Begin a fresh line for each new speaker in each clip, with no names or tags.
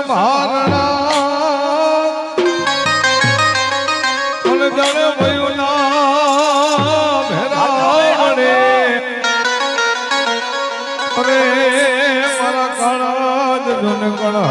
સંહારણા જણે ભયું નામ હેરાવણે અરે મારા કણજ જન કણ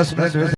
દસ મિનિટ